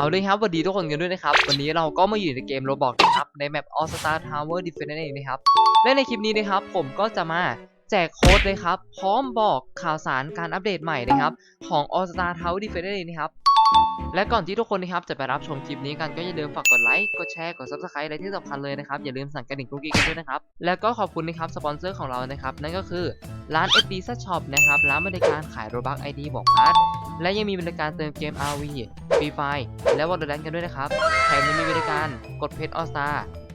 เอาเลยครับสวัสดีทุกคนกันด้วยนะครับ วันนี้เราก็มาอยู่ในเกมโรบอกนะครับ ในแมป All Star Tower Defense นั่นเองนะครับ และในคลิปนี้นะครับ ผมก็จะมาแจกโค้ดเลยครับ พร้อมบอกข่าวสารการอัปเดตใหม่นะครับ ของ All Star Tower Defense นั่นเองนะครับและก่อนที่ทุกคนนะครับจะไปรับชมคลิปนี้กันก็อย่าลืมฝากกดไลค์ กดแชร์ กด subscribe และที่สำคัญเลยนะครับ อย่าลืมสั่นกระดิ่งกุ๊กกิ๊กกันด้วยนะครับ แล้วก็ขอบคุณนะครับสปอนเซอร์ของเรานะครับ นั่นก็คือร้าน FD s h o p นะครับ ร้านบริการขายโรบัก ID บอกพาร์ทและยังมีบริการเติมเกม RV บีไฟและวอลเดนกันด้วยนะครับแถมยังมีบริการกดเพชรออสตา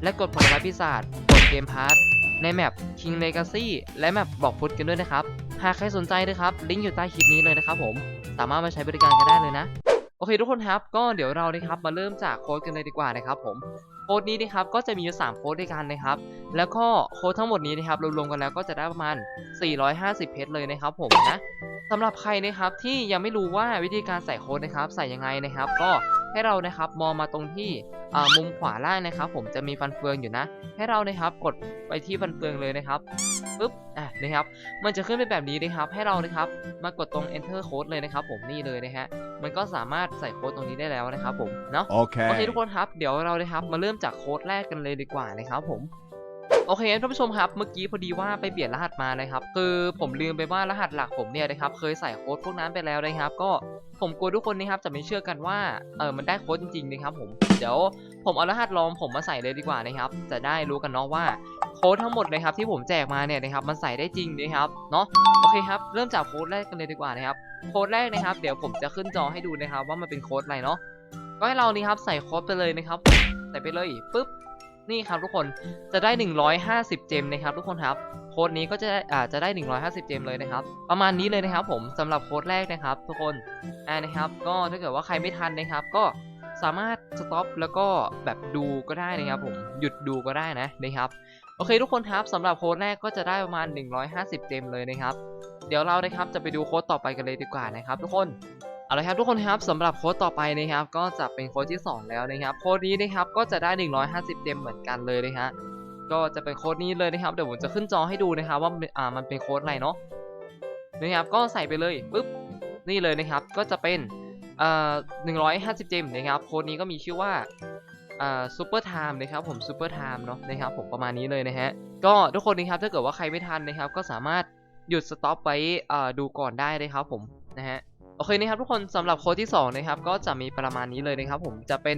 และกดผลไม้พิศาจกดเกมพาร์ทในแมป King Legacy และแมปบอกฟุตกันด้วยนะครับ หากใครสนใจนะครับ ลิงก์อยู่ใต้คลิปนี้เลยนะครับผม สามารถมาใช้บริการกันได้เลยนะ โอเคทุกคนครับก็เดี๋ยวเรานะครับมาเริ่มจากโค้ดกันเลยดีกว่านะครับผมโค้ดนี้นะครับก็จะมีอยู่3โค้ดด้วยกันนะครับ แล้วก็โค้ดทั้งหมดนี้นะครับรวมๆกันแล้วก็จะได้ประมาณ 450 เพชรเลยนะครับผมนะสำหรับใครนะครับที่ยังไม่รู้ว่าวิธีการใส่โค้ดนะครับ ใส่ยังไงนะครับ ก็ ให้เรานะครับมองมาตรงที่อ่ามุมขวาล่างนะครับ ผมจะมีฟันเฟืองอยู่นะ ให้เรานะครับกดไปที่ฟันเฟืองเลยนะครับปึ๊บอะนะครับ มันจะขึ้นเป็นแบบนี้นะครับ ให้เรานะครับมากดตรง enter code เลยนะครับ ผมนี่เลยนะฮะมันก็สามารถใส่โค้ดตรงนี้ได้แล้วนะครับผมเนาะโอเค Okay. ทุกคนครับเดี๋ยวเราเลยครับมาเริ่มจากโค้ดแรกกันเลยดีกว่านะครับผม โอเคท่านผู้ชมครับ เมื่อกี้พอดีว่าไปเปลี่ยนรหัสมานะครับ คือผมลืมไปว่ารหัสหลักผมเนี่ยนะครับ เคยใส่โค้ดพวกนั้นไปแล้วนะครับ ก็ผมกลัวทุกคนนะครับจะไม่เชื่อกันว่า เออมันได้โค้ดจริงๆนะครับผม เดี๋ยวผมเอารหัสลองผมมาใส่เลยดีกว่านะครับ จะได้รู้กันเนาะว่าโค้ดทั้งหมดนะครับที่ผมแจกมาเนี่ยนะครับมันใส่ได้จริงนะครับ เนาะโอเคครับ เริ่มจากโค้ดแรกกันเลยดีกว่านะครับ โค้ดแรกนะครับ เดี๋ยวผมจะขึ้นจอให้ดูนะครับ ว่ามันเป็นโค้ดอะไรเนาะ ก็ให้เรานี่ครับใส่โค้ดไปเลยนะครับ ใส่ไปเลยปุ๊บ นี่ครับทุกคนจะได้ 150 เจมนะครับทุกคนครับโค้ดนี้ก็จะอ่าจะได้ 150 เจมเลยนะครับ ประมาณนี้เลยนะครับผมสำหรับโค้ดแรกนะครับ ทุกคนอ่านะครับ ก็ถ้าเกิดว่าใครไม่ทันนะครับ ก็สามารถสต็อปแล้วก็แบบดูก็ได้นะครับผมหยุดดูก็ได้นะนะครับโอเคทุกคนครับสำหรับโค้ดแรกก็จะได้ประมาณ 150 เจมเลยนะครับ เดี๋ยวเรานะครับจะไปดูโค้ดต่อไปกันเลยดีกว่านะครับทุกคน เอาละครับทุกคนครับสำหรับโค้ดต่อไปนะครับ ก็จะเป็นโค้ดที่ 2 แล้วนะครับโค้ดนี้นะครับก็จะได้ 150 เต็มเหมือนกันเลยนะฮะก็จะเป็นโค้ดนี้เลยนะครับเดี๋ยวผมจะขึ้นจอให้ดูนะครับว่าอ่ามันเป็นโค้ดอะไรเนาะนะครับก็ใส่ไปเลยปุ๊บนี่เลยนะครับก็จะเป็นเอ่อ150 เต็มนะครับโค้ดนี้ก็มีชื่อว่าอ่าซูเปอร์ไทม์นะครับผมซูเปอร์ไทม์เนาะนะครับผมประมาณนี้เลยนะฮะก็ทุกคนนะครับถ้าเกิดว่าใครไม่ทันนะครับก็สามารถหยุดสต็อปไว้อ่าดูก่อนได้เลยครับผมนะฮะ โอเคนะครับทุกคนสำหรับโค้ดที่2นะครับก็จะมีประมาณนี้เลยนะครับผมจะเป็น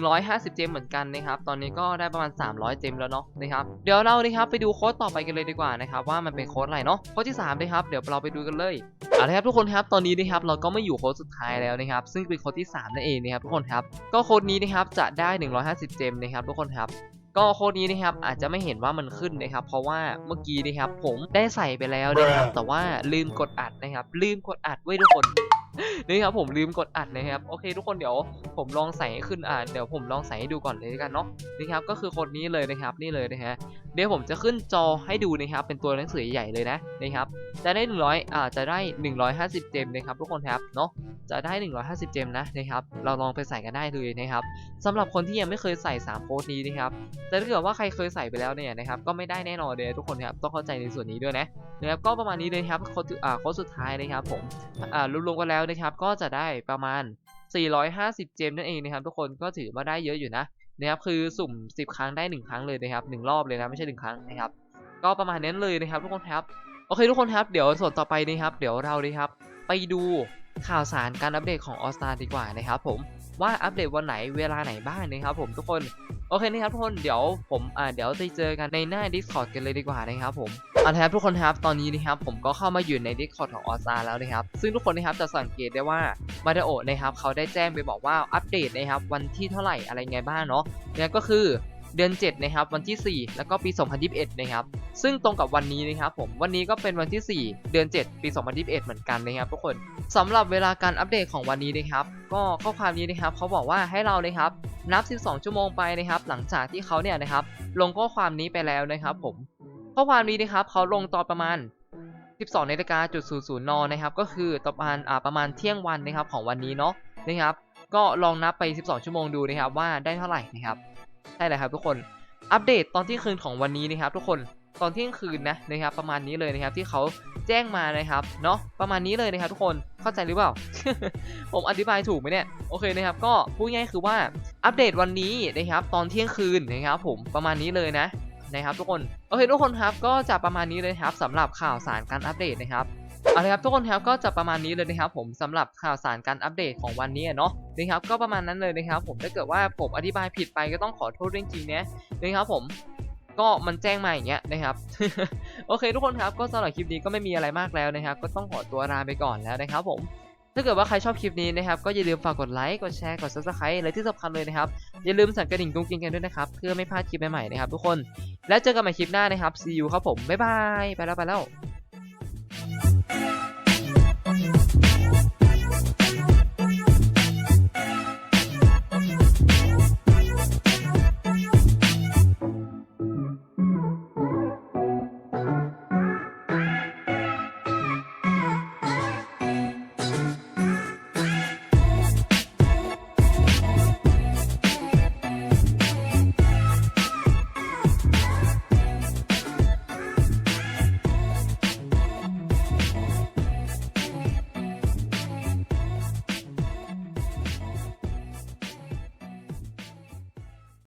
150 เจมเหมือนกันนะครับตอนนี้ก็ได้ประมาณ 300 เจมแล้วเนาะนะครับเดี๋ยวเรานะครับไปดูโค้ดต่อไปกันเลยดีกว่านะครับว่ามันเป็นโค้ดอะไรเนาะโค้ดที่3นะครับเดี๋ยวเราไปดูกันเลยเอาละครับทุกคนครับตอนนี้นะครับเราก็ไม่อยู่โค้ดสุดท้ายแล้วนะครับซึ่งเป็นโค้ดที่3นั่นเองนะครับทุกคนครับก็โค้ดนี้นะครับจะได้ 150 เจมนะครับทุกคนครับก็โค้ดนี้นะครับอาจจะไม่เห็นว่ามันขึ้นนะครับ เพราะว่าเมื่อกี้นะครับผมได้ใส่ไปแล้วนะครับแต่ว่าลืมกดอัดนะครับลืมกดอัดไว้ทุกคน นี่ครับผมลืมกดอัดนะครับโอเคทุกคนเดี๋ยวผมลองใส่ให้ขึ้นอ่าเดี๋ยวผมลองใส่ให้ดูก่อนเลยด้วกันเนาะนี่ครับก็คือโค้ดนี้เลยนะครับนี่เลยนะฮะเดี๋ยวผมจะขึ้นจอให้ดูนะครับเป็นตัวหนังสือใหญ่เลยนะนะครับจะได้ 100อ่าจะได้ 150 เจมนะครับทุกคนครับเนาะจะได้ 150 เจมนะนะครับเราลองไปใส่กันได้เลยนะครับสำหรับคนที่ยังไม่เคยใส่3โค้ดนี้นะครับแต่ถ้าเกิดว่าใครเคยใส่ไปแล้วเนี่ยนะครับก็ไม่ได้แน่นอนเลยทุกคนครับต้องเข้าใจในส่วนนี้ด้วยนะนะครับก็ประมาณนี้เลยครับโค้ดอ่าโค้ดสุดท้ายนะครับผมอ่ารวมๆกันแล้วนะครับก็จะได้ประมาณ 450 เจมนั่นเองนะครับทุกคนก็ถือว่าได้เยอะอยู่นะนะครับคือสุ่ม 10 ครั้งได้ 1 ครั้งเลยนะครับ1รอบเลยนะไม่ใช่ 1 ครั้งนะครับก็ประมาณนั้นเลยนะครับทุกคนครับโอเคทุกคนครับเดี๋ยวส่วนต่อไปนะครับ เดี๋ยวเราเลยครับ ไปดูข่าวสารการอัปเดตของออสตาดีกว่านะครับผม ว่าอัปเดตวันไหนเวลาไหนบ้างนะครับผมทุกคนโอเคนะครับทุกคนเดี๋ยวผมอ่าเดี๋ยวจะเจอกันในหน้า Discord กันเลยดีกว่านะครับผมเอาละครับทุกคนครับตอนนี้นะครับผมก็เข้ามาอยู่ใน Discord ของออซาแล้วนะครับซึ่งทุกคนนะครับจะสังเกตได้ว่ามาเดโอนะครับเขาได้แจ้งไปบอกว่าอัปเดตนะครับวันที่เท่าไหร่อะไรไงบ้างเนาะเนี่ยก็คือเดือน 7 นะครับ วันที่ 4 แล้วก็ปี 2021 นะครับ ซึ่งตรงกับวันนี้นะครับผม วันนี้ก็เป็นวันที่ 4 เดือน 7 ปี 2021 เหมือนกันนะครับทุกคน สำหรับเวลาการอัปเดตของวันนี้นะครับ ก็ข้อความนี้นะครับเขาบอกว่าให้เราเลยครับนับ 12 ชั่วโมงไปนะครับ หลังจากที่เขาเนี่ยนะครับ ลงข้อความนี้ไปแล้วนะครับ ผม ข้อความนี้นะครับเขาลงตอนประมาณ 12นาฬิกาจุด00นนะครับ ก็คือตอนประมาณอ่าประมาณเที่ยงวันนะครับของวันนี้เนาะนะครับ ก็ลองนับไป 12 ชั่วโมงดูนะครับว่าได้เท่าไหร่นะครับใช่เลยครับทุกคนอัปเดตตอนที่คืนของวันนี้นะครับ ทุกคน ตอนเที่ยงคืนนะนะครับประมาณนี้เลยนะครับที่เขาแจ้งมานะครับเนาะประมาณนี้เลยนะครับทุกคนเข้าใจหรือเปล่า ผมอธิบายถูกไหมเนี่ยโอเคนะครับก็พูดง่ายคือว่าอัปเดตวันนี้นะครับตอนเที่ยงคืนนะครับผมประมาณนี้เลยนะนะครับทุกคนโอเคทุกคนครับก็จะประมาณนี้เลยครับสำหรับข่าวสารการอัปเดตนะครับเอาละครับทุกคนครับก็จะประมาณนี้เลยนะครับผมสำหรับข่าวสารการอัปเดตของวันนี้เนาะนะครับก็ประมาณนั้นเลยนะครับผมถ้าเกิดว่าผมอธิบายผิดไปก็ต้องขอโทษจริงๆนะนะครับผม ก็มันแจ้งมาอย่างเงี้ยนะครับโอเคทุกคนครับก็สำหรับคลิปนี้ก็ไม่มีอะไรมากแล้วนะครับ ก็ต้องขอตัวลาไปก่อนแล้วนะครับ ผมถ้าเกิดว่าใครชอบคลิปนี้นะครับก็อย่าลืมฝากกดไลค์กดแชร์กด subscribe และที่สำคัญเลยนะครับอย่าลืมสั่นกระดิ่งกุ้งกิ้งกันด้วยนะครับเพื่อไม่พลาดคลิปใหม่ๆนะครับทุกคนแล้วเจอกันใหม่คลิปหน้านะครับ see you ครับผมบ๊ายบายไปแล้วไปแล้ว